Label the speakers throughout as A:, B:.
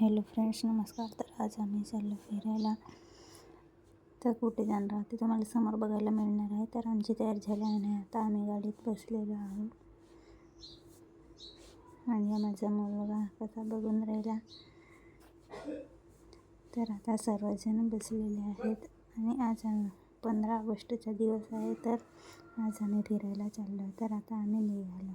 A: Hello friends नमस्कार. तर आज आम्ही चाललो फिरायला. तर कुठे जाणार? आहोत ते तुम्हाला समोर बघायला मिळणार आहे. तर आमची तयारी झाली आणि आता आम्ही गाडीत बसलेलो आहोत आणि माझा मुलगा कसा बघून राहिला. तर आता सर्वजण बसलेले आहेत. आणि आज पंधरा ऑगस्टचा दिवस आहे. तर आज आम्ही फिरायला चाललो तर आता आम्ही निघालो.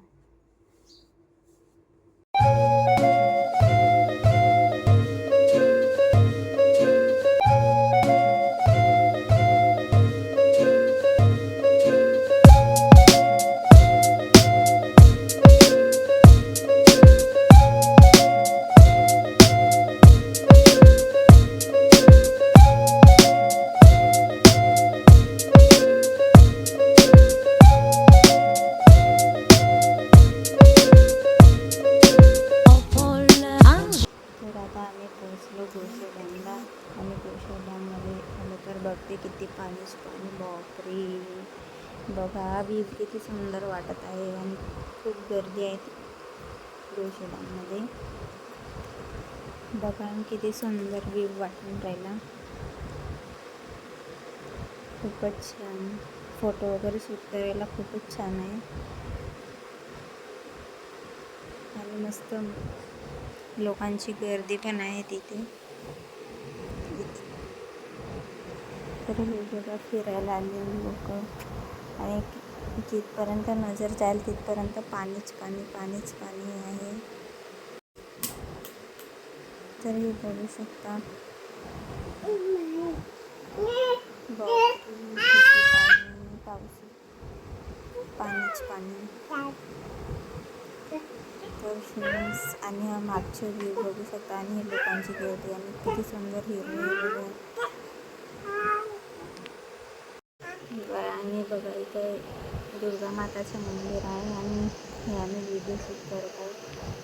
A: पोहोचलो डॅमला आणि गोशे डॅममध्ये आलं तर बघते किती पाणीच पाणी बापरे! बघा व्ह्यू किती सुंदर वाटत आहे आणि खूप गर्दी आहे गोशे डॅममध्ये बघा किती सुंदर व्ह्यू वाटून राहिला. खूपच छान. फोटो वगैरे शूट करायला खूपच छान आहे. आणि मस्त लोकांची गर्दी पण आहे तिथे. तर हे बघा फिरायला आलेली लोक. आणि जिथपर्यंत नजर जाईल तिथपर्यंत पाणीच पाणी पाणीच पाणी आहे. तर हे बघू शकता. पाऊस. पाणीच पाणी. तर फ्रेंड्स आणि हा मागचे व्ह्यू बघू शकता. आणि हे लोकांची गर्दी आणि किती सुंदर हिरवे हिरवे आणि बघा इथे दुर्गा माताचं मंदिर आहे. आणि हे आम्ही व्हिडिओ शूट करत आहे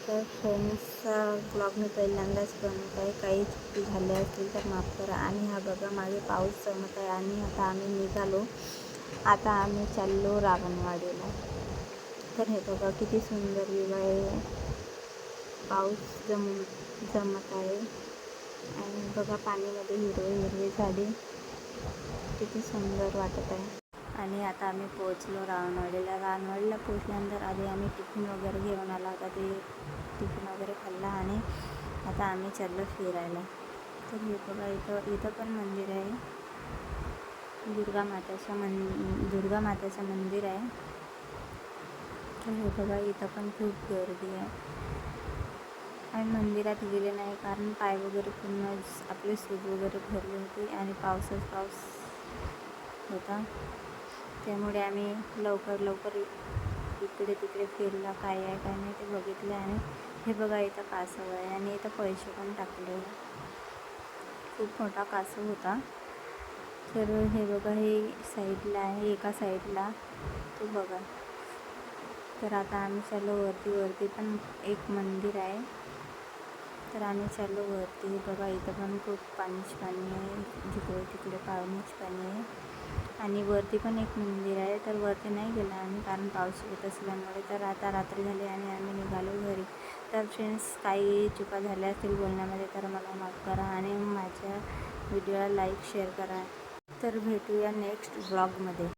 A: तर फ्रेंड्सचा ब्लॉग मी पहिल्यांदाच बनवत आहे. काही चुकी झाल्या असतील तर माफ करा. आणि हा बघा मागे पाऊस जमत आहे. आणि आता आम्ही निघालो. आता आम्ही चाललो रावणवाडीला. तर हे बघा किती सुंदर व्ह्यू आहे. पाऊस जम जमत आहे. आणि बघा पाणीमध्ये हिरवे हिरवे झाले किती सुंदर वाटत आहे. आणि आता आम्ही पोचलो रावणवाडीला. रावणवाडीला पोचल्यानंतर आधी आम्ही टिफिन वगैरे घेऊन आला. होता ते टिफिन वगैरे खाल्ला आणि आता आम्ही चाललो फिरायला. तर हे बघा इथं इथं पण मंदिर आहे. दुर्गा माताचं मन दुर्गा माताचं मंदिर आहे. तर हे बघा इथं पण खूप गर्दी आहे. आणि मंदिरात गेले नाही कारण पाय वगैरे पूर्ण आपले सूज वगैरे भरले होते आणि पावसाच पाऊस होता. त्यामुळे आम्ही लवकर लवकर इकडे तिकडे फिरला काय आहे काय नाही ते बघितलं आणि हे बघा इथं कासव आहे आणि इथं पैसे पण टाकले. खूप मोठा कासव होता. तर हे बघा हे साईडला आहे एका साईडला. तो बघा. तर आता आम्ही चाललो वरती वरती पण एक मंदिर आहे. तर आम्ही चाललो वरती. बघा इथं पण खूप पाणीच पाणी आहे. जिकडे तिकडे पाणीच पाणी आहे. आणि वरती पण एक मंदिर आहे. तर वरती नाही गेलं आम्ही कारण पाऊस येत असल्यामुळे. तर आता रात्री झाली आणि आम्ही निघालो घरी. तर फ्रेंड्स काही चुका झाल्या असतील बोलण्यामध्ये तर मला माफ करा आणि माझ्या व्हिडिओला लाईक शेअर करा. तर भेटूया नेक्स्ट ब्लॉगमध्ये